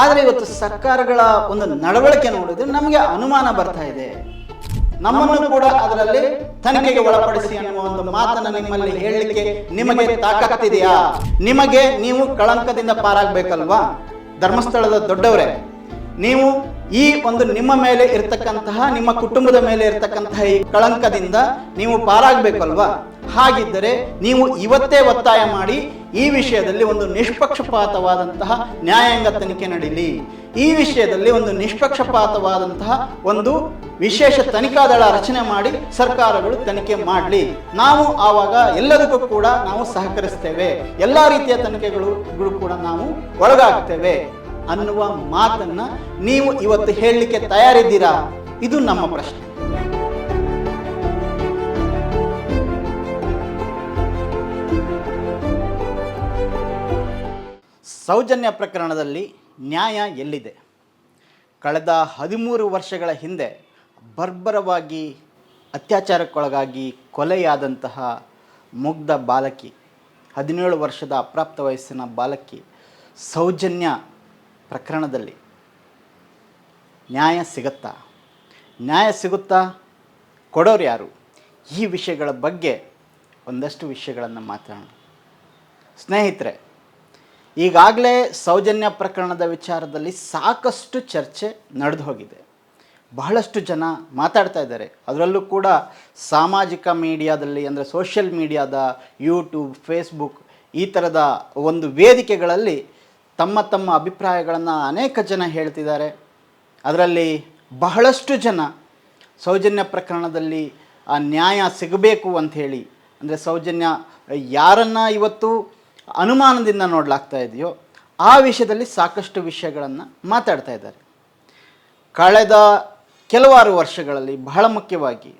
ಆದರೆ ಇವತ್ತು ಸರ್ಕಾರಗಳ ಒಂದು ನಡವಳಿಕೆ ನೋಡಿದ್ರೆ ನಮಗೆ ಅನುಮಾನ ಬರ್ತಾ ಇದೆ. ನಮ್ಮನ್ನು ಕೂಡ ಅದರಲ್ಲಿ ತನಿಖೆಗೆ ಒಳಪಡಿಸಿ ಅನ್ನುವ ಒಂದು ಮಾತನ್ನು ನಿಮ್ಮಲ್ಲಿ ಹೇಳಲಿಕ್ಕೆ ನಿಮಗೆ ತಾಕತ್ತಿದೆಯಾ ನಿಮಗೆ ನೀವು ಕಳಂಕದಿಂದ ಪಾರಾಗಬೇಕಲ್ವಾ? ಧರ್ಮಸ್ಥಳದ ದೊಡ್ಡವರೇ, ನೀವು ಈ ಒಂದು ನಿಮ್ಮ ಮೇಲೆ ಇರತಕ್ಕಂತಹ, ನಿಮ್ಮ ಕುಟುಂಬದ ಮೇಲೆ ಇರತಕ್ಕಂತಹ ಈ ಕಳಂಕದಿಂದ ನೀವು ಪಾರಾಗಬೇಕಲ್ವಾ? ಹಾಗಿದ್ದರೆ ನೀವು ಇವತ್ತೇ ಒತ್ತಾಯ ಮಾಡಿ ಈ ವಿಷಯದಲ್ಲಿ ಒಂದು ನಿಷ್ಪಕ್ಷಪಾತವಾದಂತಹ ನ್ಯಾಯಾಂಗ ತನಿಖೆ ನಡೀಲಿ. ಈ ವಿಷಯದಲ್ಲಿ ಒಂದು ನಿಷ್ಪಕ್ಷಪಾತವಾದಂತಹ ಒಂದು ವಿಶೇಷ ತನಿಖಾ ದಳ ರಚನೆ ಮಾಡಿ ಸರ್ಕಾರಗಳು ತನಿಖೆ ಮಾಡಲಿ. ನಾವು ಆವಾಗ ಎಲ್ಲದಕ್ಕೂ ಕೂಡ ನಾವು ಸಹಕರಿಸ್ತೇವೆ. ಎಲ್ಲ ರೀತಿಯ ತನಿಖೆಗಳು ಕೂಡ ನಾವು ಒಳಗಾಗ್ತೇವೆ ಅನ್ನುವ ಮಾತನ್ನ ನೀವು ಇವತ್ತು ಹೇಳಲಿಕ್ಕೆ ತಯಾರಿದ್ದೀರಾ? ಇದು ನಮ್ಮ ಪ್ರಶ್ನೆ. ಸೌಜನ್ಯ ಪ್ರಕರಣದಲ್ಲಿ ನ್ಯಾಯ ಎಲ್ಲಿದೆ? ಕಳೆದ ಹದಿಮೂರು ವರ್ಷಗಳ ಹಿಂದೆ ಬರ್ಬರವಾಗಿ ಅತ್ಯಾಚಾರಕ್ಕೊಳಗಾಗಿ ಕೊಲೆಯಾದಂತಹ ಮುಗ್ಧ ಬಾಲಕಿ, ಹದಿನೇಳು ವರ್ಷದ ಅಪ್ರಾಪ್ತ ವಯಸ್ಸಿನ ಬಾಲಕಿ ಸೌಜನ್ಯ ಪ್ರಕರಣದಲ್ಲಿ ನ್ಯಾಯ ಸಿಗುತ್ತಾ? ನ್ಯಾಯ ಸಿಗುತ್ತಾ? ಕೊಡೋರು ಯಾರು? ಈ ವಿಷಯಗಳ ಬಗ್ಗೆ ಒಂದಷ್ಟು ವಿಷಯಗಳನ್ನು ಮಾತಾಡೋಣ. ಸ್ನೇಹಿತರೆ ಈಗಾಗಲೇ ಸೌಜನ್ಯ ಪ್ರಕರಣದ ವಿಚಾರದಲ್ಲಿ ಸಾಕಷ್ಟು ಚರ್ಚೆ ನಡೆದು ಹೋಗಿದೆ. ಬಹಳಷ್ಟು ಜನ ಮಾತಾಡ್ತಾ ಇದ್ದಾರೆ. ಅದರಲ್ಲೂ ಕೂಡ ಸಾಮಾಜಿಕ ಮೀಡಿಯಾದಲ್ಲಿ ಅಂದರೆ ಸೋಷಿಯಲ್ ಮೀಡಿಯಾದ ಯೂಟ್ಯೂಬ್, ಫೇಸ್ಬುಕ್ ಈ ಥರದ ಒಂದು ವೇದಿಕೆಗಳಲ್ಲಿ ತಮ್ಮ ತಮ್ಮ ಅಭಿಪ್ರಾಯಗಳನ್ನು ಅನೇಕ ಜನ ಹೇಳ್ತಿದ್ದಾರೆ. ಅದರಲ್ಲಿ ಬಹಳಷ್ಟು ಜನ ಸೌಜನ್ಯ ಪ್ರಕರಣದಲ್ಲಿ ನ್ಯಾಯ ಸಿಗಬೇಕು ಅಂಥೇಳಿ ಅಂದರೆ ಸೌಜನ್ಯ ಯಾರನ್ನು ಇವತ್ತು ಅನುಮಾನದಿಂದ ನೋಡಲಾಗ್ತಾ ಇದೆಯೋ, ಆ ವಿಷಯದಲ್ಲಿ ಸಾಕಷ್ಟು ವಿಷಯಗಳನ್ನು ಮಾತಾಡ್ತಾ ಇದ್ದಾರೆ. ಕಳೆದ ಕೆಲವಾರು ವರ್ಷಗಳಲ್ಲಿ ಬಹಳ ಮುಖ್ಯವಾಗಿ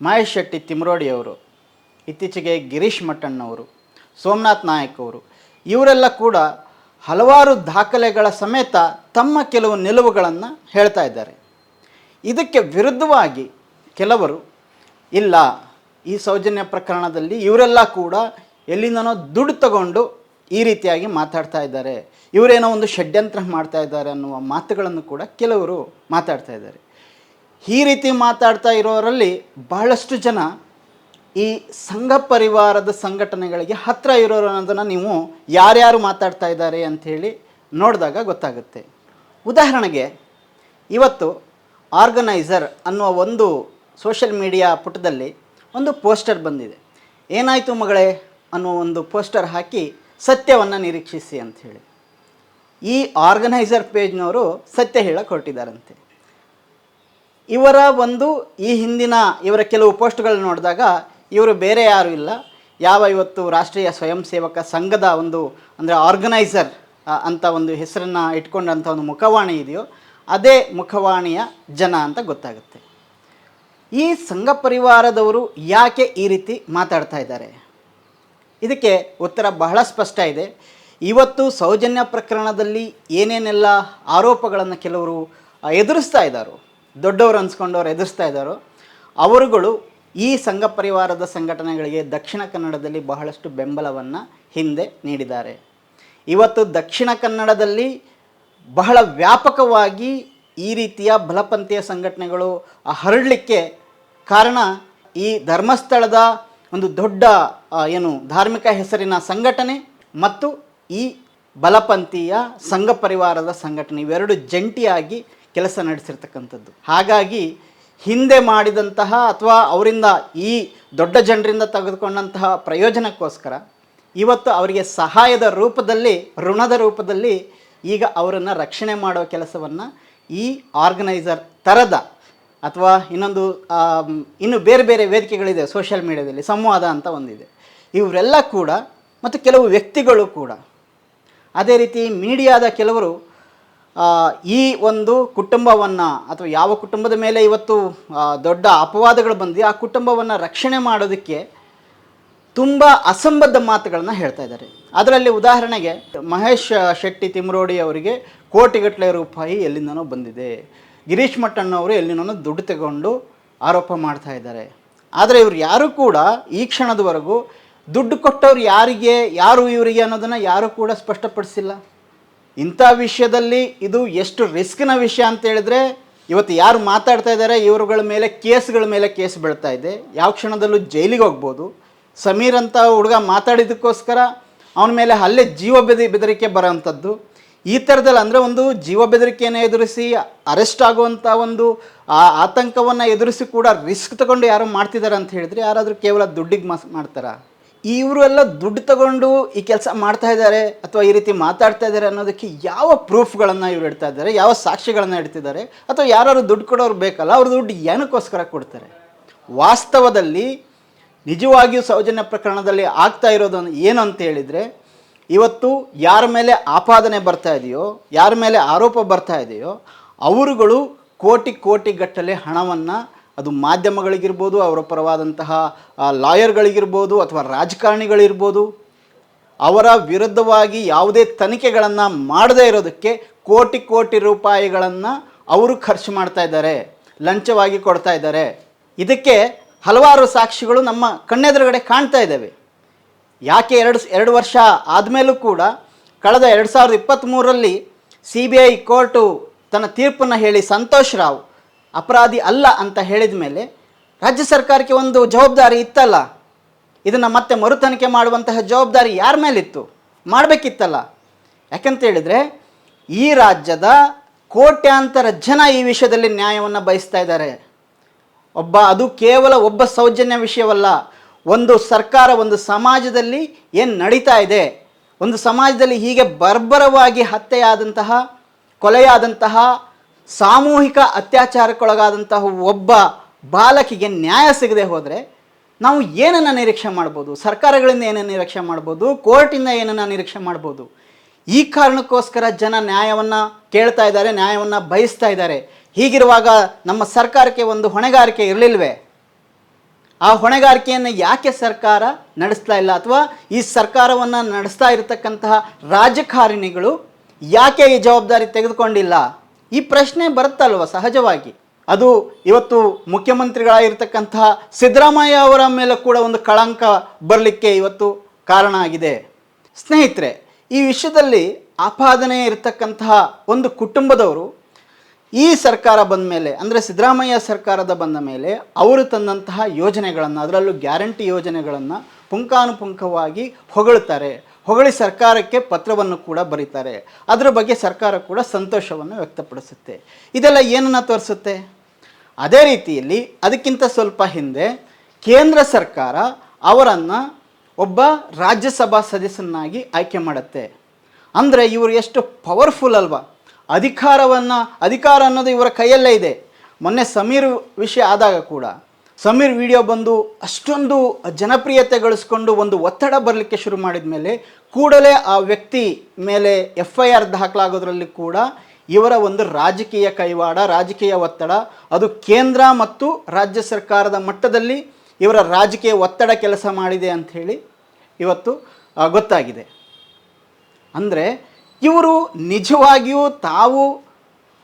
ಮಹೇಶ್ ಶೆಟ್ಟಿ ತಿಮ್ರೋಡಿಯವರು ಇತ್ತೀಚೆಗೆ ಗಿರೀಶ್ ಮಠಣ್ಣವರು ಸೋಮನಾಥ್ ನಾಯಕ್ ಅವರು, ಇವರೆಲ್ಲ ಕೂಡ ಹಲವಾರು ದಾಖಲೆಗಳ ಸಮೇತ ತಮ್ಮ ಕೆಲವು ನಿಲುವುಗಳನ್ನು ಹೇಳ್ತಾ ಇದ್ದಾರೆ. ಇದಕ್ಕೆ ವಿರುದ್ಧವಾಗಿ ಕೆಲವರು, ಇಲ್ಲ, ಈ ಸೌಜನ್ಯ ಪ್ರಕರಣದಲ್ಲಿ ಇವರೆಲ್ಲ ಕೂಡ ಎಲ್ಲಿಂದನೋ ದುಡ್ಡು ತಗೊಂಡು ಈ ರೀತಿಯಾಗಿ ಮಾತಾಡ್ತಾ ಇದ್ದಾರೆ. ಇವರೇನೋ ಒಂದು ಷಡ್ಯಂತ್ರ ಮಾಡ್ತಾ ಇದ್ದಾರೆ ಅನ್ನುವ ಮಾತುಗಳನ್ನು ಕೂಡ ಕೆಲವರು ಮಾತಾಡ್ತಾ ಇದ್ದಾರೆ. ಈ ರೀತಿ ಮಾತಾಡ್ತಾ ಇರೋರಲ್ಲಿ ಬಹಳಷ್ಟು ಜನ ಈ ಸಂಘ ಪರಿವಾರದ ಸಂಘಟನೆಗಳಿಗೆ ಹತ್ತಿರ ಇರೋರು ಅನ್ನೋದನ್ನು ನೀವು ಯಾರ್ಯಾರು ಮಾತಾಡ್ತಾ ಇದ್ದಾರೆ ಅಂಥೇಳಿ ನೋಡಿದಾಗ ಗೊತ್ತಾಗುತ್ತೆ. ಉದಾಹರಣೆಗೆ ಇವತ್ತು ಆರ್ಗನೈಸರ್ ಅನ್ನುವ ಒಂದು ಸೋಷಲ್ ಮೀಡಿಯಾ ಪುಟದಲ್ಲಿ ಒಂದು ಪೋಸ್ಟರ್ ಬಂದಿದೆ. ಏನಾಯಿತು ಮಗಳೇ? ಅನ್ನೋ ಒಂದು ಪೋಸ್ಟರ್ ಹಾಕಿ ಸತ್ಯವನ್ನು ನಿರೀಕ್ಷಿಸಿ ಅಂಥೇಳಿ ಈ ಆರ್ಗನೈಸರ್ ಪೇಜ್ನವರು ಸತ್ಯ ಹೇಳಕ್ಕೆ ಹೊರಟಿದ್ದಾರಂತೆ ಇವರ ಒಂದು ಈ ಹಿಂದಿನ ಇವರ ಕೆಲವು ಪೋಸ್ಟ್ಗಳನ್ನ ನೋಡಿದಾಗ ಇವರು ಬೇರೆ ಯಾರೂ ಇಲ್ಲ. ಯಾವ ಇವತ್ತು ರಾಷ್ಟ್ರೀಯ ಸ್ವಯಂ ಸೇವಕ ಸಂಘದ ಒಂದು ಅಂದರೆ ಆರ್ಗನೈಸರ್ ಅಂತ ಒಂದು ಹೆಸರನ್ನು ಇಟ್ಕೊಂಡಂಥ ಒಂದು ಮುಖವಾಣಿ ಇದೆಯೋ, ಅದೇ ಮುಖವಾಣಿಯ ಜನ ಅಂತ ಗೊತ್ತಾಗುತ್ತೆ. ಈ ಸಂಘ ಪರಿವಾರದವರು ಯಾಕೆ ಈ ರೀತಿ ಮಾತಾಡ್ತಾ ಇದ್ದಾರೆ? ಇದಕ್ಕೆ ಉತ್ತರ ಬಹಳ ಸ್ಪಷ್ಟ ಇದೆ. ಇವತ್ತು ಸೌಜನ್ಯ ಪ್ರಕರಣದಲ್ಲಿ ಏನೇನೆಲ್ಲ ಆರೋಪಗಳನ್ನು ಕೆಲವರು ಎದುರಿಸ್ತಾ ಇದ್ದಾರೋ ದೊಡ್ಡವರು ಅನ್ಸ್ಕೊಂಡವ್ರು ಎದುರಿಸ್ತಾ ಇದ್ದಾರೋ ಅವರುಗಳು ಈ ಸಂಘ ಪರಿವಾರದ ಸಂಘಟನೆಗಳಿಗೆ ದಕ್ಷಿಣ ಕನ್ನಡದಲ್ಲಿ ಬಹಳಷ್ಟು ಬೆಂಬಲವನ್ನು ಹಿಂದೆ ನೀಡಿದ್ದಾರೆ. ಇವತ್ತು ದಕ್ಷಿಣ ಕನ್ನಡದಲ್ಲಿ ಬಹಳ ವ್ಯಾಪಕವಾಗಿ ಈ ರೀತಿಯ ಬಲಪಂಥೀಯ ಸಂಘಟನೆಗಳು ಹರಡಲಿಕ್ಕೆ ಕಾರಣ ಈ ಧರ್ಮಸ್ಥಳದ ಒಂದು ದೊಡ್ಡ ಏನು ಧಾರ್ಮಿಕ ಹೆಸರಿನ ಸಂಘಟನೆ ಮತ್ತು ಈ ಬಲಪಂಥೀಯ ಸಂಘ ಪರಿವಾರದ ಸಂಘಟನೆ ಇವೆರಡು ಜಂಟಿಯಾಗಿ ಕೆಲಸ ನಡೆಸಿರ್ತಕ್ಕಂಥದ್ದು. ಹಾಗಾಗಿ ಹಿಂದೆ ಮಾಡಿದಂತಹ ಅಥವಾ ಅವರಿಂದ ಈ ದೊಡ್ಡ ಜನರಿಂದ ತೆಗೆದುಕೊಂಡಂತಹ ಪ್ರಯೋಜನಕ್ಕೋಸ್ಕರ ಇವತ್ತು ಅವರಿಗೆ ಸಹಾಯದ ರೂಪದಲ್ಲಿ, ಋಣದ ರೂಪದಲ್ಲಿ ಈಗ ಅವರನ್ನು ರಕ್ಷಣೆ ಮಾಡೋ ಕೆಲಸವನ್ನು ಈ ಆರ್ಗನೈಸರ್ ಥರದ ಅಥವಾ ಇನ್ನೊಂದು ಇನ್ನು ಬೇರೆ ಬೇರೆ ವೇದಿಕೆಗಳಿದೆ ಸೋಷಿಯಲ್ ಮೀಡಿಯಾದಲ್ಲಿ ಸಂವಾದ ಅಂತ ಒಂದಿದೆ. ಇವರೆಲ್ಲ ಕೂಡ, ಮತ್ತು ಕೆಲವು ವ್ಯಕ್ತಿಗಳು ಕೂಡ, ಅದೇ ರೀತಿ ಮೀಡಿಯಾದ ಕೆಲವರು ಈ ಒಂದು ಕುಟುಂಬವನ್ನು ಅಥವಾ ಯಾವ ಕುಟುಂಬದ ಮೇಲೆ ಇವತ್ತು ದೊಡ್ಡ ಅಪವಾದಗಳು ಬಂದು ಆ ಕುಟುಂಬವನ್ನು ರಕ್ಷಣೆ ಮಾಡೋದಕ್ಕೆ ತುಂಬ ಅಸಂಬದ್ಧ ಮಾತುಗಳನ್ನು ಹೇಳ್ತಾ ಇದ್ದಾರೆ. ಅದರಲ್ಲಿ ಉದಾಹರಣೆಗೆ ಮಹೇಶ್ ಶೆಟ್ಟಿ ತಿಮ್ರೋಡಿ ಅವರಿಗೆ ಕೋಟಿಗಟ್ಟಲೆ ರೂಪಾಯಿ ಎಲ್ಲಿಂದನೋ ಬಂದಿದೆ. ಗಿರೀಶ್ ಮಟ್ಟಣ್ಣವರು ಎಲ್ಲಿನೂ ದುಡ್ಡು ತಗೊಂಡು ಆರೋಪ ಮಾಡ್ತಾ ಇದ್ದಾರೆ. ಆದರೆ ಇವರು ಯಾರೂ ಕೂಡ ಈ ಕ್ಷಣದವರೆಗೂ ದುಡ್ಡು ಕೊಟ್ಟವ್ರು ಯಾರಿಗೆ, ಯಾರು ಇವರಿಗೆ ಅನ್ನೋದನ್ನು ಯಾರೂ ಕೂಡ ಸ್ಪಷ್ಟಪಡಿಸಿಲ್ಲ. ಇಂಥ ವಿಷಯದಲ್ಲಿ ಇದು ಎಷ್ಟು ರಿಸ್ಕ್ನ ವಿಷಯ ಅಂತ ಹೇಳಿದ್ರೆ, ಇವತ್ತು ಯಾರು ಮಾತಾಡ್ತಾ ಇದ್ದಾರೆ, ಇವರುಗಳ ಮೇಲೆ ಕೇಸ್ಗಳ ಮೇಲೆ ಕೇಸ್ ಬೀಳ್ತಾ ಇದೆ. ಯಾವ ಕ್ಷಣದಲ್ಲೂ ಜೈಲಿಗೆ ಹೋಗ್ಬೋದು. ಸಮೀರ್ ಅಂತ ಹುಡುಗ ಮಾತಾಡಿದ್ದಕ್ಕೋಸ್ಕರ ಅವನ ಮೇಲೆ ಅಲ್ಲೇ ಜೀವ ಬೆದಿ ಬೆದರಿಕೆ ಬರೋವಂಥದ್ದು ಈ ಥರದಲ್ಲಿ ಅಂದರೆ ಒಂದು ಜೀವ ಬೆದರಿಕೆಯನ್ನು ಎದುರಿಸಿ ಅರೆಸ್ಟ್ ಆಗುವಂಥ ಒಂದು, ಆ ಆತಂಕವನ್ನು ಎದುರಿಸಿ ಕೂಡ ರಿಸ್ಕ್ ತಗೊಂಡು ಯಾರು ಮಾಡ್ತಿದ್ದಾರೆ ಅಂತ ಹೇಳಿದ್ರೆ ಯಾರಾದರೂ ಕೇವಲ ದುಡ್ಡಿಗೆ ಮಾಸ್ ಮಾಡ್ತಾರಾ. ಇವರು ಎಲ್ಲ ದುಡ್ಡು ತಗೊಂಡು ಈ ಕೆಲಸ ಮಾಡ್ತಾ ಇದ್ದಾರೆ ಅಥವಾ ಈ ರೀತಿ ಮಾತಾಡ್ತಾ ಇದ್ದಾರೆ ಅನ್ನೋದಕ್ಕೆ ಯಾವ ಪ್ರೂಫ್ಗಳನ್ನು ಇವ್ರು ಇಡ್ತಾ ಇದ್ದಾರೆ ಯಾವ ಸಾಕ್ಷಿಗಳನ್ನು ಇಡ್ತಿದ್ದಾರೆ ಅಥವಾ ಯಾರು ದುಡ್ಡು ಕೊಡೋರು ಬೇಕಲ್ಲ ಅವ್ರ ದುಡ್ಡು ಏನಕ್ಕೋಸ್ಕರ ಕೊಡ್ತಾರೆ? ವಾಸ್ತವದಲ್ಲಿ ನಿಜವಾಗಿಯೂ ಸೌಜನ್ಯ ಪ್ರಕರಣದಲ್ಲಿ ಆಗ್ತಾ ಇರೋದು ಏನು ಅಂತ ಹೇಳಿದರೆ ಇವತ್ತು ಯಾರ ಮೇಲೆ ಆಪಾದನೆ ಬರ್ತಾ ಇದೆಯೋ, ಯಾರ ಮೇಲೆ ಆರೋಪ ಬರ್ತಾ ಇದೆಯೋ, ಅವರುಗಳು ಕೋಟಿ ಕೋಟಿ ಗಟ್ಟಲೆ ಹಣವನ್ನು ಅದು ಮಾಧ್ಯಮಗಳಿಗಿರ್ಬೋದು, ಅವರ ಪರವಾದಂತಹ ಲಾಯರ್ಗಳಿಗಿರ್ಬೋದು ಅಥವಾ ರಾಜಕಾರಣಿಗಳಿರ್ಬೋದು, ಅವರ ವಿರುದ್ಧವಾಗಿ ಯಾವುದೇ ತನಿಖೆಗಳನ್ನು ಮಾಡದೇ ಇರೋದಕ್ಕೆ ಕೋಟಿ ಕೋಟಿ ರೂಪಾಯಿಗಳನ್ನು ಅವರು ಖರ್ಚು ಮಾಡ್ತಾ ಇದ್ದಾರೆ, ಲಂಚವಾಗಿ ಕೊಡ್ತಾ ಇದ್ದಾರೆ. ಇದಕ್ಕೆ ಹಲವಾರು ಸಾಕ್ಷಿಗಳು ನಮ್ಮ ಕಣ್ಣೆದುರುಗಡೆ ಕಾಣ್ತಾ ಇದ್ದಾವೆ. ಯಾಕೆ ಎರಡು ಎರಡು ವರ್ಷ ಆದಮೇಲೂ ಕೂಡ ಕಳೆದ ಎರಡು ಸಾವಿರದ ಇಪ್ಪತ್ತ್ಮೂರರಲ್ಲಿ ಸಿ ಬಿ ಐ ಕೋರ್ಟು ತನ್ನ ತೀರ್ಪನ್ನು ಹೇಳಿ ಸಂತೋಷ್ ರಾವ್ ಅಪರಾಧಿ ಅಲ್ಲ ಅಂತ ಹೇಳಿದ ಮೇಲೆ ರಾಜ್ಯ ಸರ್ಕಾರಕ್ಕೆ ಒಂದು ಜವಾಬ್ದಾರಿ ಇತ್ತಲ್ಲ? ಇದನ್ನು ಮತ್ತೆ ಮರು ತನಿಖೆ ಮಾಡುವಂತಹ ಜವಾಬ್ದಾರಿ ಯಾರ ಮೇಲಿತ್ತು? ಮಾಡಬೇಕಿತ್ತಲ್ಲ? ಯಾಕಂತ ಹೇಳಿದರೆ ಈ ರಾಜ್ಯದ ಕೋಟ್ಯಾಂತರ ಜನ ಈ ವಿಷಯದಲ್ಲಿ ನ್ಯಾಯವನ್ನು ಬಯಸ್ತಾ ಇದ್ದಾರೆ. ಒಬ್ಬ, ಅದು ಕೇವಲ ಒಬ್ಬ ಸೌಜನ್ಯ ವಿಷಯವಲ್ಲ. ಒಂದು ಸರ್ಕಾರ, ಒಂದು ಸಮಾಜದಲ್ಲಿ ಏನು ನಡೀತಾ ಇದೆ? ಒಂದು ಸಮಾಜದಲ್ಲಿ ಹೀಗೆ ಬರ್ಬರವಾಗಿ ಹತ್ಯೆಯಾದಂತಹ, ಕೊಲೆಯಾದಂತಹ, ಸಾಮೂಹಿಕ ಅತ್ಯಾಚಾರಕ್ಕೊಳಗಾದಂತಹ ಒಬ್ಬ ಬಾಲಕಿಗೆ ನ್ಯಾಯ ಸಿಗದೆ ಹೋದರೆ ನಾವು ಏನನ್ನು ನಿರೀಕ್ಷೆ ಮಾಡ್ಬೋದು? ಸರ್ಕಾರಗಳಿಂದ ಏನನ್ನು ನಿರೀಕ್ಷೆ ಮಾಡ್ಬೋದು? ಕೋರ್ಟಿಂದ ಏನನ್ನು ನಿರೀಕ್ಷೆ ಮಾಡ್ಬೋದು? ಈ ಕಾರಣಕ್ಕೋಸ್ಕರ ಜನ ನ್ಯಾಯವನ್ನು ಕೇಳ್ತಾ ಇದ್ದಾರೆ, ನ್ಯಾಯವನ್ನು ಬಯಸ್ತಾ ಇದ್ದಾರೆ. ಹೀಗಿರುವಾಗ ನಮ್ಮ ಸರ್ಕಾರಕ್ಕೆ ಒಂದು ಹೊಣೆಗಾರಿಕೆ ಇರಲಿಲ್ವೇ? ಆ ಹೊಣೆಗಾರಿಕೆಯನ್ನು ಯಾಕೆ ಸರ್ಕಾರ ನಡೆಸ್ತಾ ಇಲ್ಲ ಅಥವಾ ಈ ಸರ್ಕಾರವನ್ನು ನಡೆಸ್ತಾ ಇರತಕ್ಕಂತಹ ರಾಜಕಾರಣಿಗಳು ಯಾಕೆ ಈ ಜವಾಬ್ದಾರಿ ತೆಗೆದುಕೊಂಡಿಲ್ಲ? ಈ ಪ್ರಶ್ನೆ ಬರುತ್ತಲ್ವ ಸಹಜವಾಗಿ? ಅದು ಇವತ್ತು ಮುಖ್ಯಮಂತ್ರಿಗಳಾಗಿರ್ತಕ್ಕಂತಹ ಸಿದ್ದರಾಮಯ್ಯ ಅವರ ಮೇಲೆ ಕೂಡ ಒಂದು ಕಳಂಕ ಬರಲಿಕ್ಕೆ ಇವತ್ತು ಕಾರಣ ಆಗಿದೆ. ಸ್ನೇಹಿತರೆ, ಈ ವಿಷಯದಲ್ಲಿ ಆಪಾದನೆ ಇರತಕ್ಕಂತಹ ಒಂದು ಕುಟುಂಬದವರು ಈ ಸರ್ಕಾರ ಬಂದ ಮೇಲೆ, ಅಂದರೆ ಸಿದ್ದರಾಮಯ್ಯ ಸರ್ಕಾರದ ಬಂದ ಮೇಲೆ ಅವರು ತಂದಂತಹ ಯೋಜನೆಗಳನ್ನು, ಅದರಲ್ಲೂ ಗ್ಯಾರಂಟಿ ಯೋಜನೆಗಳನ್ನು ಪುಂಖಾನುಪುಂಖವಾಗಿ ಹೊಗಳುತ್ತಾರೆ ಹೊಗಳಿ ಸರ್ಕಾರಕ್ಕೆ ಪತ್ರವನ್ನು ಕೂಡ ಬರೀತಾರೆ. ಅದರ ಬಗ್ಗೆ ಸರ್ಕಾರ ಕೂಡ ಸಂತೋಷವನ್ನು ವ್ಯಕ್ತಪಡಿಸುತ್ತೆ. ಇದೆಲ್ಲ ಏನನ್ನು ತೋರಿಸುತ್ತೆ? ಅದೇ ರೀತಿಯಲ್ಲಿ ಅದಕ್ಕಿಂತ ಸ್ವಲ್ಪ ಹಿಂದೆ ಕೇಂದ್ರ ಸರ್ಕಾರ ಅವರನ್ನು ಒಬ್ಬ ರಾಜ್ಯಸಭಾ ಸದಸ್ಯನಾಗಿ ಆಯ್ಕೆ ಮಾಡುತ್ತೆ. ಅಂದರೆ ಇವರು ಎಷ್ಟು ಪವರ್ಫುಲ್ ಅಲ್ವಾ? ಅಧಿಕಾರವನ್ನು, ಅಧಿಕಾರ ಅನ್ನೋದು ಇವರ ಕೈಯಲ್ಲೇ ಇದೆ. ಮೊನ್ನೆ ಸಮೀರ್ ವಿಷಯ ಆದಾಗ ಕೂಡ, ಸಮೀರ್ ವಿಡಿಯೋ ಬಂದು ಅಷ್ಟೊಂದು ಜನಪ್ರಿಯತೆ ಗಳಿಸ್ಕೊಂಡು ಒಂದು ಒತ್ತಡ ಬರಲಿಕ್ಕೆ ಶುರು ಮಾಡಿದ ಮೇಲೆ ಕೂಡಲೇ ಆ ವ್ಯಕ್ತಿ ಮೇಲೆ ಎಫ್ ಐ ಆರ್ ದಾಖಲಾಗೋದ್ರಲ್ಲಿ ಕೂಡ ಇವರ ಒಂದು ರಾಜಕೀಯ ಕೈವಾಡ, ರಾಜಕೀಯ ಒತ್ತಡ, ಅದು ಕೇಂದ್ರ ಮತ್ತು ರಾಜ್ಯ ಸರ್ಕಾರದ ಮಟ್ಟದಲ್ಲಿ ಇವರ ರಾಜಕೀಯ ಒತ್ತಡ ಕೆಲಸ ಮಾಡಿದೆ ಅಂಥೇಳಿ ಇವತ್ತು ಗೊತ್ತಾಗಿದೆ. ಅಂದರೆ ಇವರು ನಿಜವಾಗಿಯೂ ತಾವು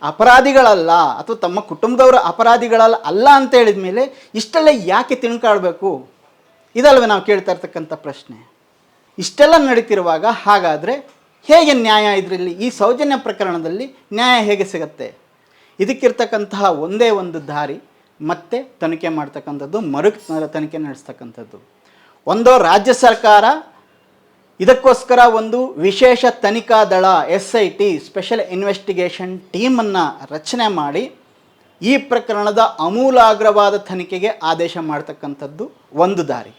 ಅಪರಾಧಿಗಳಲ್ಲ ಅಥವಾ ತಮ್ಮ ಕುಟುಂಬದವರು ಅಪರಾಧಿಗಳಲ್ಲ ಅಲ್ಲ ಅಂತ ಹೇಳಿದ ಮೇಲೆ ಇಷ್ಟೆಲ್ಲ ಯಾಕೆ ತಿಳ್ಕೊಳ್ಬೇಕು ಇದಲ್ವೇ ನಾವು ಕೇಳ್ತಾ ಇರ್ತಕ್ಕಂಥ ಪ್ರಶ್ನೆ. ಇಷ್ಟೆಲ್ಲ ನಡೀತಿರುವಾಗ ಹಾಗಾದರೆ ಹೇಗೆ ನ್ಯಾಯ ಇದರಲ್ಲಿ, ಈ ಸೌಜನ್ಯ ಪ್ರಕರಣದಲ್ಲಿ ನ್ಯಾಯ ಹೇಗೆ ಸಿಗತ್ತೆ? ಇದಕ್ಕಿರ್ತಕ್ಕಂತಹ ಒಂದೇ ಒಂದು ದಾರಿ ಮತ್ತೆ ತನಿಖೆ ಮಾಡ್ತಕ್ಕಂಥದ್ದು, ಮರು ತನಿಖೆ ನಡೆಸ್ತಕ್ಕಂಥದ್ದು. ಒಂದೋ ರಾಜ್ಯ ಸರ್ಕಾರ ಇದಕ್ಕೋಸ್ಕರ ಒಂದು ವಿಶೇಷ ತನಿಖಾ ದಳ, S I T special investigation ಟೀಮನ್ನು ರಚನೆ ಮಾಡಿ ಈ ಪ್ರಕರಣದ ಅಮೂಲಾಗ್ರವಾದ ತನಿಖೆಗೆ ಆದೇಶ ಮಾಡ್ತಕ್ಕಂಥದ್ದು ಒಂದು ದಾರಿ.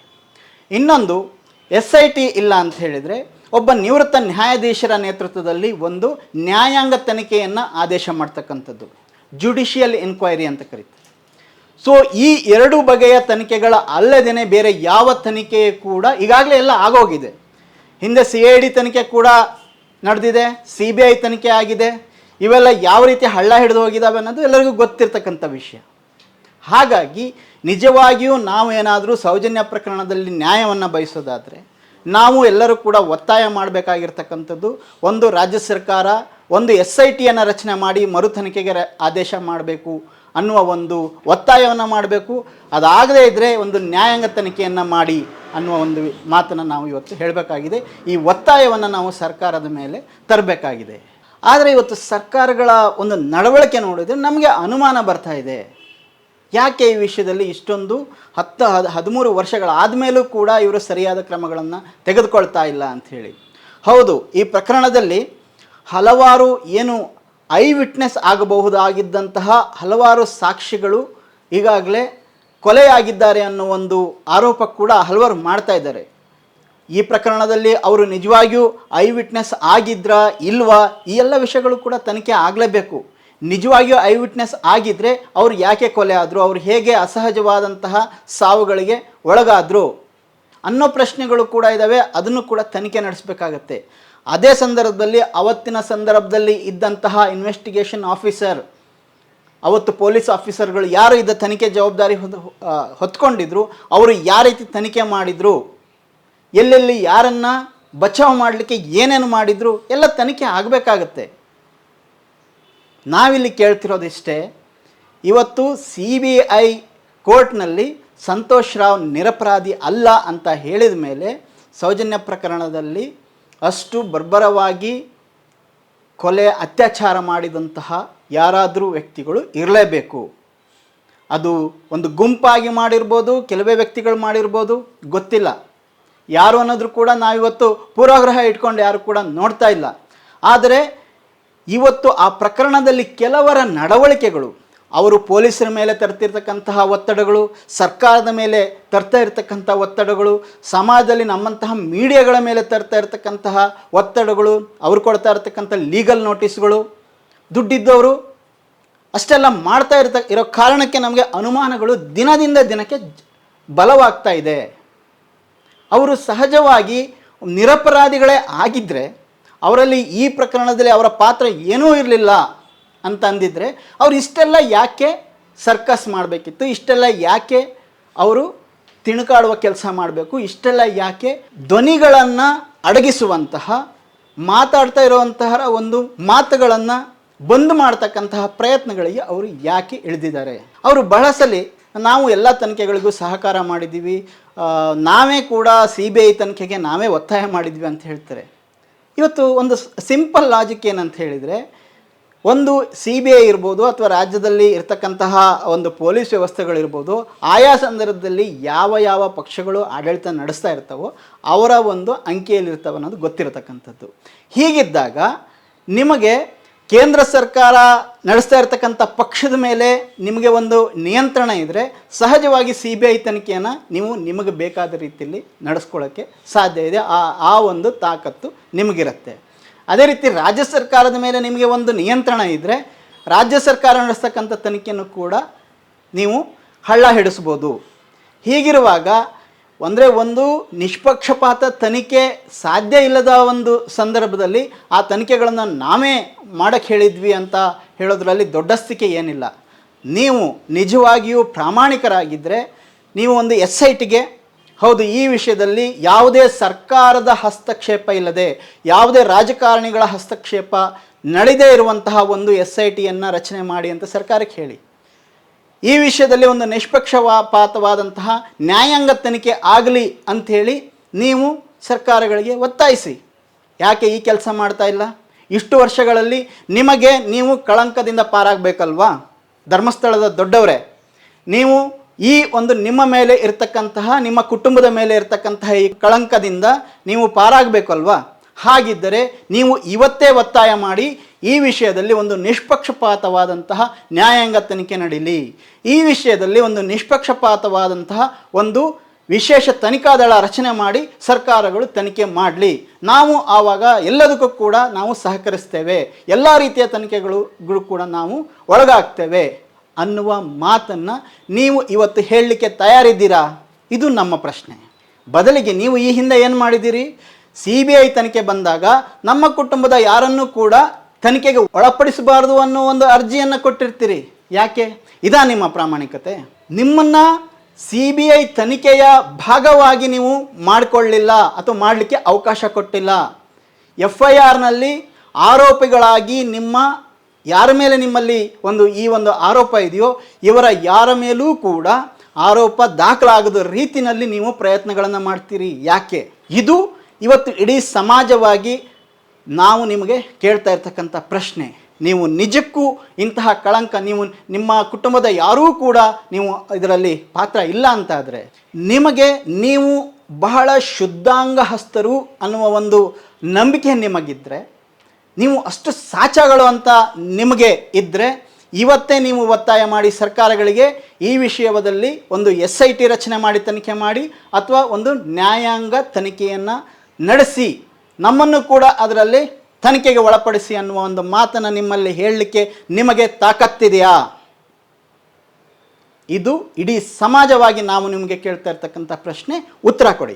ಇನ್ನೊಂದು, ಎಸ್ ಐ ಟಿ ಇಲ್ಲ ಅಂತ ಹೇಳಿದರೆ ಒಬ್ಬ ನಿವೃತ್ತ ನ್ಯಾಯಾಧೀಶರ ನೇತೃತ್ವದಲ್ಲಿ ಒಂದು ನ್ಯಾಯಾಂಗ ತನಿಖೆಯನ್ನು ಆದೇಶ ಮಾಡ್ತಕ್ಕಂಥದ್ದು. ಜುಡಿಷಿಯಲ್ ಎನ್ಕ್ವೈರಿ ಅಂತ ಕರೀತಾರೆ. ಸೊ ಈ ಎರಡು ಬಗೆಯ ತನಿಖೆಗಳ ಅಲ್ಲದೇ ಬೇರೆ ಯಾವ ತನಿಖೆ ಕೂಡ ಈಗಾಗಲೇ ಎಲ್ಲ ಆಗೋಗಿದೆ. ಹಿಂದೆ ಸಿ ಐ ಡಿ ತನಿಖೆ ಕೂಡ ನಡೆದಿದೆ ಸಿ ಬಿ ಐ ತನಿಖೆ ಆಗಿದೆ. ಇವೆಲ್ಲ ಯಾವ ರೀತಿ ಹಳ್ಳ ಹಿಡಿದು ಹೋಗಿದ್ದಾವೆ ಅನ್ನೋದು ಎಲ್ಲರಿಗೂ ಗೊತ್ತಿರ್ತಕ್ಕಂಥ ವಿಷಯ. ಹಾಗಾಗಿ ನಿಜವಾಗಿಯೂ ನಾವು ಏನಾದರೂ ಸೌಜನ್ಯ ಪ್ರಕರಣದಲ್ಲಿ ನ್ಯಾಯವನ್ನು ಬಯಸೋದಾದರೆ, ನಾವು ಎಲ್ಲರೂ ಕೂಡ ಒತ್ತಾಯ ಮಾಡಬೇಕಾಗಿರ್ತಕ್ಕಂಥದ್ದು, ಒಂದು ರಾಜ್ಯ ಸರ್ಕಾರ ಒಂದು ಎಸ್ ಐ ಟಿಯನ್ನು ರಚನೆ ಮಾಡಿ ಮರು ತನಿಖೆಗೆ ಆದೇಶ ಮಾಡಬೇಕು ಅನ್ನುವ ಒಂದು ಒತ್ತಾಯವನ್ನು ಮಾಡಬೇಕು. ಅದಾಗದೇ ಇದ್ದರೆ ಒಂದು ನ್ಯಾಯಾಂಗ ತನಿಖೆಯನ್ನು ಮಾಡಿ ಅನ್ನುವ ಒಂದು ಮಾತನ್ನು ನಾವು ಇವತ್ತು ಹೇಳಬೇಕಾಗಿದೆ. ಈ ಒತ್ತಾಯವನ್ನು ನಾವು ಸರ್ಕಾರದ ಮೇಲೆ ತರಬೇಕಾಗಿದೆ. ಆದರೆ ಇವತ್ತು ಸರ್ಕಾರಗಳ ಒಂದು ನಡವಳಿಕೆ ನೋಡಿದರೆ ನಮಗೆ ಅನುಮಾನ ಬರ್ತಾ ಇದೆ. ಯಾಕೆ ಈ ವಿಷಯದಲ್ಲಿ ಇಷ್ಟೊಂದು ಹತ್ತು ಹದ್, ಹದಿಮೂರು ವರ್ಷಗಳಾದ ಮೇಲೂ ಕೂಡ ಇವರು ಸರಿಯಾದ ಕ್ರಮಗಳನ್ನು ತೆಗೆದುಕೊಳ್ತಾ ಇಲ್ಲ ಅಂಥೇಳಿ ಹೌದು, ಈ ಪ್ರಕರಣದಲ್ಲಿ ಹಲವಾರು ಏನು ಐ ವಿಟ್ನೆಸ್ ಆಗಬಹುದಾಗಿದ್ದಂತಹ ಹಲವಾರು ಸಾಕ್ಷಿಗಳು ಈಗಾಗಲೇ ಕೊಲೆಯಾಗಿದ್ದಾರೆ ಅನ್ನೋ ಒಂದು ಆರೋಪ ಕೂಡ ಹಲವರು ಮಾಡ್ತಾ ಇದ್ದಾರೆ. ಈ ಪ್ರಕರಣದಲ್ಲಿ ಅವರು ನಿಜವಾಗಿಯೂ ಐ ವಿಟ್ನೆಸ್ ಆಗಿದ್ರಾ ಇಲ್ವಾ? ಈ ಎಲ್ಲ ವಿಷಯಗಳು ಕೂಡ ತನಿಖೆ ಆಗಲೇಬೇಕು. ನಿಜವಾಗಿಯೂ ಐ ವಿಟ್ನೆಸ್ ಆಗಿದ್ದರೆ ಅವ್ರು ಯಾಕೆ ಕೊಲೆ ಆದರು? ಅವ್ರು ಹೇಗೆ ಅಸಹಜವಾದಂತಹ ಸಾವುಗಳಿಗೆ ಒಳಗಾದರು? ಅನ್ನೋ ಪ್ರಶ್ನೆಗಳು ಕೂಡ ಇದ್ದಾವೆ ಅದನ್ನು ಕೂಡ ತನಿಖೆ ನಡೆಸಬೇಕಾಗತ್ತೆ. ಅದೇ ಸಂದರ್ಭದಲ್ಲಿ, ಅವತ್ತಿನ ಸಂದರ್ಭದಲ್ಲಿ ಇದ್ದಂತಹ ಇನ್ವೆಸ್ಟಿಗೇಷನ್ ಆಫೀಸರ್ ಅವತ್ತು ಪೊಲೀಸ್ ಆಫೀಸರ್ಗಳು ಯಾರು ಇದ್ದ ತನಿಖೆ ಜವಾಬ್ದಾರಿ ಹೊತ್ ಹೊತ್ಕೊಂಡಿದ್ರು, ಅವರು ಯಾವ ರೀತಿ ತನಿಖೆ ಮಾಡಿದರು, ಎಲ್ಲೆಲ್ಲಿ ಯಾರನ್ನು ಬಚಾವ್ ಮಾಡಲಿಕ್ಕೆ ಏನೇನು ಮಾಡಿದ್ರು, ಎಲ್ಲ ತನಿಖೆ ಆಗಬೇಕಾಗತ್ತೆ. ನಾವಿಲ್ಲಿ ಕೇಳ್ತಿರೋದಿಷ್ಟೇ, ಇವತ್ತು ಸಿ ಬಿ ಐ ಕೋರ್ಟ್ನಲ್ಲಿ ಸಂತೋಷ್ ರಾವ್ ನಿರಪರಾಧಿ ಅಲ್ಲ ಅಂತ ಹೇಳಿದ ಮೇಲೆ ಸೌಜನ್ಯ ಪ್ರಕರಣದಲ್ಲಿ ಅಷ್ಟು ಬರ್ಬರವಾಗಿ ಕೊಲೆ ಅತ್ಯಾಚಾರ ಮಾಡಿದಂತಹ ಯಾರಾದರೂ ವ್ಯಕ್ತಿಗಳು ಇರಲೇಬೇಕು. ಅದು ಒಂದು ಗುಂಪಾಗಿ ಮಾಡಿರ್ಬೋದು, ಕೆಲವೇ ವ್ಯಕ್ತಿಗಳು ಮಾಡಿರ್ಬೋದು, ಗೊತ್ತಿಲ್ಲ. ಯಾರು ಅನ್ನೋದ್ರು ಕೂಡ ನಾವಿವತ್ತು ಪೂರ್ವಗ್ರಹ ಇಟ್ಕೊಂಡು ಯಾರು ಕೂಡ ನೋಡ್ತಾ ಇಲ್ಲ. ಆದರೆ ಇವತ್ತು ಆ ಪ್ರಕರಣದಲ್ಲಿ ಕೆಲವರ ನಡವಳಿಕೆಗಳು ಅವರು ಪೊಲೀಸರ ಮೇಲೆ ತರ್ತಿರ್ತಕ್ಕಂತಹ ಒತ್ತಡಗಳು, ಸರ್ಕಾರದ ಮೇಲೆ ತರ್ತಾ ಇರತಕ್ಕಂಥ ಒತ್ತಡಗಳು, ಸಮಾಜದಲ್ಲಿ ನಮ್ಮಂತಹ ಮೀಡಿಯಾಗಳ ಮೇಲೆ ತರ್ತಾ ಇರತಕ್ಕಂತಹ ಒತ್ತಡಗಳು, ಅವ್ರು ಕೊಡ್ತಾ ಇರತಕ್ಕಂಥ ಲೀಗಲ್ ನೋಟಿಸ್ಗಳು, ದುಡ್ಡಿದ್ದವರು, ಅಷ್ಟೆಲ್ಲ ಮಾಡ್ತಾ ಇರ್ತ, ಇರೋ ಕಾರಣಕ್ಕೆ ನಮಗೆ ಅನುಮಾನಗಳು ದಿನದಿಂದ ದಿನಕ್ಕೆ ಬಲವಾಗ್ತಾ ಇದೆ. ಅವರು ಸಹಜವಾಗಿ ನಿರಪರಾಧಿಗಳೇ ಆಗಿದ್ದರೆ ಅವರಲ್ಲಿ ಈ ಪ್ರಕರಣದಲ್ಲಿ ಅವರ ಪಾತ್ರ ಏನೂ ಇರಲಿಲ್ಲ. ಅಂತ ಅಂದಿದ್ರೆ ಅವ್ರು ಇಷ್ಟೆಲ್ಲ ಯಾಕೆ ಸರ್ಕಸ್ ಮಾಡಬೇಕಿತ್ತು, ಇಷ್ಟೆಲ್ಲ ಯಾಕೆ ಅವರು ತಿಣುಕಾಡುವ ಕೆಲಸ ಮಾಡಬೇಕು, ಇಷ್ಟೆಲ್ಲ ಯಾಕೆ ಧ್ವನಿಗಳನ್ನು ಅಡಗಿಸುವಂತಹ, ಮಾತಾಡ್ತಾ ಇರುವಂತಹ ಒಂದು ಮಾತುಗಳನ್ನು ಬಂದ್ ಮಾಡ್ತಕ್ಕಂತಹ ಪ್ರಯತ್ನಗಳಿಗೆ ಅವರು ಯಾಕೆ ಇಳಿದಿದ್ದಾರೆ? ಅವರು ಬಳಸಲಿ ನಾವು ಎಲ್ಲ ತನಿಖೆಗಳಿಗೂ ಸಹಕಾರ ಮಾಡಿದ್ದೀವಿ ನಾವೇ ಕೂಡ ಸಿ ಬಿ ಐ ತನಿಖೆಗೆ ನಾವೇ ಒತ್ತಾಯ ಮಾಡಿದ್ವಿ ಅಂತ ಹೇಳ್ತಾರೆ. ಇವತ್ತು ಒಂದು ಸಿಂಪಲ್ ಲಾಜಿಕ್ ಏನಂತ ಹೇಳಿದರೆ ಒಂದು ಸಿ ಬಿ ಐ ಇರ್ಬೋದು ಅಥವಾ ರಾಜ್ಯದಲ್ಲಿ ಇರ್ತಕ್ಕಂತಹ ಒಂದು ಪೊಲೀಸ್ ವ್ಯವಸ್ಥೆಗಳಿರ್ಬೋದು ಆಯಾ ಸಂದರ್ಭದಲ್ಲಿ ಯಾವ ಯಾವ ಪಕ್ಷಗಳು ಆಡಳಿತ ನಡೆಸ್ತಾ ಇರ್ತವೋ ಅವರ ಒಂದು ಅಂಕಿಯಲ್ಲಿರ್ತವೆ ಅನ್ನೋದು ಗೊತ್ತಿರತಕ್ಕಂಥದ್ದು. ಹೀಗಿದ್ದಾಗ ನಿಮಗೆ ಕೇಂದ್ರ ಸರ್ಕಾರ ನಡೆಸ್ತಾ ಇರ್ತಕ್ಕಂಥ ಪಕ್ಷದ ಮೇಲೆ ನಿಮಗೆ ಒಂದು ನಿಯಂತ್ರಣ ಇದ್ದರೆ ಸಹಜವಾಗಿ ಸಿ ಬಿ ಐ ತನಿಖೆಯನ್ನು ನೀವು ನಿಮಗೆ ಬೇಕಾದ ರೀತಿಯಲ್ಲಿ ನಡೆಸ್ಕೊಳ್ಳೋಕ್ಕೆ ಸಾಧ್ಯ ಇದೆ. ಆ ಆ ಒಂದು ತಾಕತ್ತು ನಿಮಗಿರುತ್ತೆ. ಅದೇ ರೀತಿ ರಾಜ್ಯ ಸರ್ಕಾರದ ಮೇಲೆ ನಿಮಗೆ ಒಂದು ನಿಯಂತ್ರಣ ಇದ್ದರೆ ರಾಜ್ಯ ಸರ್ಕಾರ ನಡೆಸ್ತಕ್ಕಂಥ ತನಿಖೆಯನ್ನು ಕೂಡ ನೀವು ಹಳ್ಳ ಹಿಡಿಸ್ಬೋದು ಹೀಗಿರುವಾಗ ಅಂದರೆ ಒಂದು ನಿಷ್ಪಕ್ಷಪಾತ ತನಿಖೆ ಸಾಧ್ಯ ಇಲ್ಲದ ಒಂದು ಸಂದರ್ಭದಲ್ಲಿ ಆ ತನಿಖೆಗಳನ್ನು ನಾವೇ ಮಾಡಕ್ಕೆ ಹೇಳಿದ್ವಿ ಅಂತ ಹೇಳೋದ್ರಲ್ಲಿ ದೊಡ್ಡಸ್ತಿಕೆ ಏನಿಲ್ಲ. ನೀವು ನಿಜವಾಗಿಯೂ ಪ್ರಾಮಾಣಿಕರಾಗಿದ್ದರೆ ನೀವು ಒಂದು ಎಸ್ ಐ ಟಿಗೆ ಹೌದು, ಈ ವಿಷಯದಲ್ಲಿ ಯಾವುದೇ ಸರ್ಕಾರದ ಹಸ್ತಕ್ಷೇಪ ಇಲ್ಲದೆ, ಯಾವುದೇ ರಾಜಕಾರಣಿಗಳ ಹಸ್ತಕ್ಷೇಪ ನಡೆದೇ ಇರುವಂತಹ ಒಂದು ಎಸ್ ಐ ಟಿಯನ್ನು ರಚನೆ ಮಾಡಿ ಅಂತ ಸರ್ಕಾರಕ್ಕೆ ಹೇಳಿ ಈ ವಿಷಯದಲ್ಲಿ ಒಂದು ನಿಷ್ಪಕ್ಷಪಾತವಾದಂತಹ ನ್ಯಾಯಾಂಗ ತನಿಖೆ ಆಗಲಿ ಅಂಥೇಳಿ ನೀವು ಸರ್ಕಾರಗಳಿಗೆ ಒತ್ತಾಯಿಸಿ. ಯಾಕೆ ಈ ಕೆಲಸ ಮಾಡ್ತಾ ಇಲ್ಲ? ಇಷ್ಟು ವರ್ಷಗಳಲ್ಲಿ ನಿಮಗೆ ನೀವು ಕಳಂಕದಿಂದ ಪಾರಾಗಬೇಕಲ್ವಾ? ಧರ್ಮಸ್ಥಳದ ದೊಡ್ಡವರೇ, ನೀವು ಈ ಒಂದು ನಿಮ್ಮ ಮೇಲೆ ಇರತಕ್ಕಂತಹ, ನಿಮ್ಮ ಕುಟುಂಬದ ಮೇಲೆ ಇರತಕ್ಕಂತಹ ಈ ಕಳಂಕದಿಂದ ನೀವು ಪಾರಾಗಬೇಕಲ್ವಾ? ಹಾಗಿದ್ದರೆ ನೀವು ಇವತ್ತೇ ಒತ್ತಾಯ ಮಾಡಿ ಈ ವಿಷಯದಲ್ಲಿ ಒಂದು ನಿಷ್ಪಕ್ಷಪಾತವಾದಂತಹ ನ್ಯಾಯಾಂಗ ತನಿಖೆ ನಡೀಲಿ. ಈ ವಿಷಯದಲ್ಲಿ ಒಂದು ನಿಷ್ಪಕ್ಷಪಾತವಾದಂತಹ ಒಂದು ವಿಶೇಷ ತನಿಖಾ ದಳ ರಚನೆ ಮಾಡಿ ಸರ್ಕಾರಗಳು ತನಿಖೆ ಮಾಡಲಿ. ನಾವು ಆವಾಗ ಎಲ್ಲದಕ್ಕೂ ಕೂಡ ನಾವು ಸಹಕರಿಸ್ತೇವೆ. ಎಲ್ಲ ರೀತಿಯ ತನಿಖೆಗಳು ಕೂಡ ನಾವು ಒಳಗಾಗ್ತೇವೆ. ಅನ್ನುವ ಮಾತನ್ನು ನೀವು ಇವತ್ತು ಹೇಳಲಿಕ್ಕೆ ತಯಾರಿದ್ದೀರಾ? ಇದು ನಮ್ಮ ಪ್ರಶ್ನೆ. ಬದಲಿಗೆ ನೀವು ಈ ಹಿಂದೆ ಏನು ಮಾಡಿದ್ದೀರಿ? ಸಿ ಬಿ ಐ ತನಿಖೆ ಬಂದಾಗ ನಮ್ಮ ಕುಟುಂಬದ ಯಾರನ್ನೂ ಕೂಡ ತನಿಖೆಗೆ ಒಳಪಡಿಸಬಾರದು ಅನ್ನೋ ಒಂದು ಅರ್ಜಿಯನ್ನು ಕೊಟ್ಟಿರ್ತೀರಿ. ಯಾಕೆ? ಇದಾ ನಿಮ್ಮ ಪ್ರಾಮಾಣಿಕತೆ. ನಿಮ್ಮನ್ನು ಸಿ ಬಿ ಐ ತನಿಖೆಯ ಭಾಗವಾಗಿ ನೀವು ಮಾಡಿಕೊಳ್ಳಿಲ್ಲ ಅಥವಾ ಮಾಡಲಿಕ್ಕೆ ಅವಕಾಶ ಕೊಟ್ಟಿಲ್ಲ. ಎಫ್ ಐ ಆರ್ನಲ್ಲಿ ಆರೋಪಿಗಳಾಗಿ ನಿಮ್ಮ ಯಾರ ಮೇಲೆ ನಿಮ್ಮಲ್ಲಿ ಒಂದು ಈ ಒಂದು ಆರೋಪ ಇದೆಯೋ, ಇವರ ಯಾರ ಮೇಲೂ ಕೂಡ ಆರೋಪ ದಾಖಲಾಗದ ರೀತಿಯಲ್ಲಿ ನೀವು ಪ್ರಯತ್ನಗಳನ್ನು ಮಾಡ್ತೀರಿ. ಯಾಕೆ? ಇದು ಇವತ್ತು ಇಡೀ ಸಮಾಜವಾಗಿ ನಾವು ನಿಮಗೆ ಕೇಳ್ತಾ ಇರ್ತಕ್ಕಂಥ ಪ್ರಶ್ನೆ. ನೀವು ನಿಜಕ್ಕೂ ಇಂತಹ ಕಳಂಕ, ನೀವು ನಿಮ್ಮ ಕುಟುಂಬದ ಯಾರೂ ಕೂಡ ನೀವು ಇದರಲ್ಲಿ ಪಾತ್ರ ಇಲ್ಲ ಅಂತಾದರೆ, ನಿಮಗೆ ನೀವು ಬಹಳ ಶುದ್ಧಾಂಗ ಹಸ್ತರು ಅನ್ನುವ ಒಂದು ನಂಬಿಕೆ ನಿಮಗಿದ್ದರೆ ನೀವು ಅಷ್ಟು ಸಾಚಗಳು ಅಂತ ನಿಮಗೆ ಇದ್ದರೆ ಇವತ್ತೇ ನೀವು ಒತ್ತಾಯ ಮಾಡಿ ಸರ್ಕಾರಗಳಿಗೆ ಈ ವಿಷಯದಲ್ಲಿ ಒಂದು ಎಸ್ ಐ ಟಿ ರಚನೆ ಮಾಡಿ ತನಿಖೆ ಮಾಡಿ ಅಥವಾ ಒಂದು ನ್ಯಾಯಾಂಗ ತನಿಖೆಯನ್ನು ನಡೆಸಿ ನಮ್ಮನ್ನು ಕೂಡ ಅದರಲ್ಲಿ ತನಿಖೆಗೆ ಒಳಪಡಿಸಿ ಅನ್ನುವ ಒಂದು ಮಾತನ್ನು ನಿಮ್ಮಲ್ಲಿ ಹೇಳಲಿಕ್ಕೆ ನಿಮಗೆ ತಾಕತ್ತಿದೆಯಾ? ಇದು ಇಡೀ ಸಮಾಜವಾಗಿ ನಾವು ನಿಮಗೆ ಕೇಳ್ತಾ ಇರ್ತಕ್ಕಂಥ ಪ್ರಶ್ನೆ ಉತ್ತರ ಕೊಡಿ.